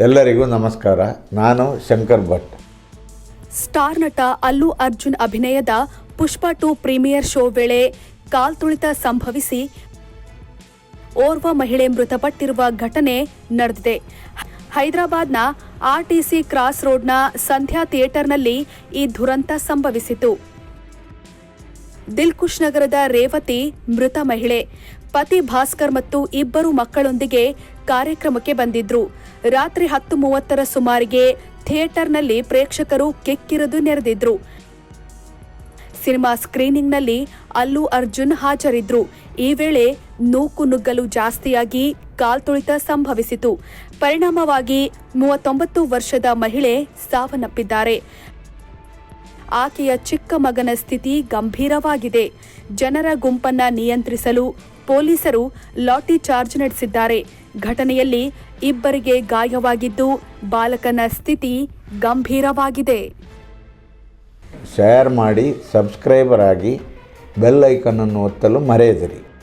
ಎಲ್ಲರಿಗೂ ನಮಸ್ಕಾರ. ನಾನು ಶಂಕರ್ ಭಟ್. ಸ್ಟಾರ್ ನಟ ಅಲ್ಲು ಅರ್ಜುನ್ ಅಭಿನಯದ ಪುಷ್ಪ ಟು ಪ್ರೀಮಿಯರ್ ಶೋ ವೇಳೆ ಕಾಲ್ತುಳಿತ ಸಂಭವಿಸಿ ಓರ್ವ ಮಹಿಳೆ ಮೃತಪಟ್ಟಿರುವ ಘಟನೆ ನಡೆದಿದೆ. ಹೈದರಾಬಾದ್ನ ಆರ್ಟಿಸಿ ಕ್ರಾಸ್ ರೋಡ್ನ ಸಂಧ್ಯಾ ಥಿಯೇಟರ್ನಲ್ಲಿ ಈ ದುರಂತ ಸಂಭವಿಸಿತು ದಿಲ್ಕುಶ್ ನಗರದ ರೇವತಿ ಮೃತ ಮಹಿಳೆ. ಪತಿ ಭಾಸ್ಕರ್ ಮತ್ತು ಇಬ್ಬರು ಮಕ್ಕಳೊಂದಿಗೆ ಕಾರ್ಯಕ್ರಮಕ್ಕೆ ಬಂದಿದ್ರು. ರಾತ್ರಿ ಹತ್ತು ಮೂವತ್ತರ ಸುಮಾರಿಗೆ ಥಿಯೇಟರ್ನಲ್ಲಿ ಪ್ರೇಕ್ಷಕರು ಕೆಕ್ಕಿರದು ನೆರೆದಿದ್ರು. ಸಿನಿಮಾ ಸ್ಕ್ರೀನಿಂಗ್ನಲ್ಲಿ ಅಲ್ಲು ಅರ್ಜುನ್ ಹಾಜರಿದ್ರು. ಈ ವೇಳೆ ನೂಕು ನುಗ್ಗಲು ಜಾಸ್ತಿಯಾಗಿ ಕಾಲ್ತುಳಿತ ಸಂಭವಿಸಿತು. ಪರಿಣಾಮವಾಗಿ ಮೂವತ್ತೊಂಬತ್ತು ವರ್ಷದ ಮಹಿಳೆ ಸಾವನ್ನಪ್ಪಿದ್ದಾರೆ. ಆಕೆಯ ಚಿಕ್ಕ ಮಗನ ಸ್ಥಿತಿ ಗಂಭೀರವಾಗಿದೆ. ಜನರ ಗುಂಪನ್ನ ನಿಯಂತ್ರಿಸಲು ಪೊಲೀಸರು ಲಾಠಿ ಚಾರ್ಜ್ ನಡೆಸಿದ್ದಾರೆ. ಘಟನೆಯಲ್ಲಿ ಇಬ್ಬರಿಗೆ ಗಾಯವಾಗಿದ್ದು ಬಾಲಕನ ಸ್ಥಿತಿ ಗಂಭೀರವಾಗಿದೆ. ಶೇರ್ ಮಾಡಿ ಸಬ್ಸ್ಕ್ರೈಬರ್ ಆಗಿ ಬೆಲ್ ಐಕನನ್ನು ಒತ್ತಲು ಮರೆಯದಿರಿ.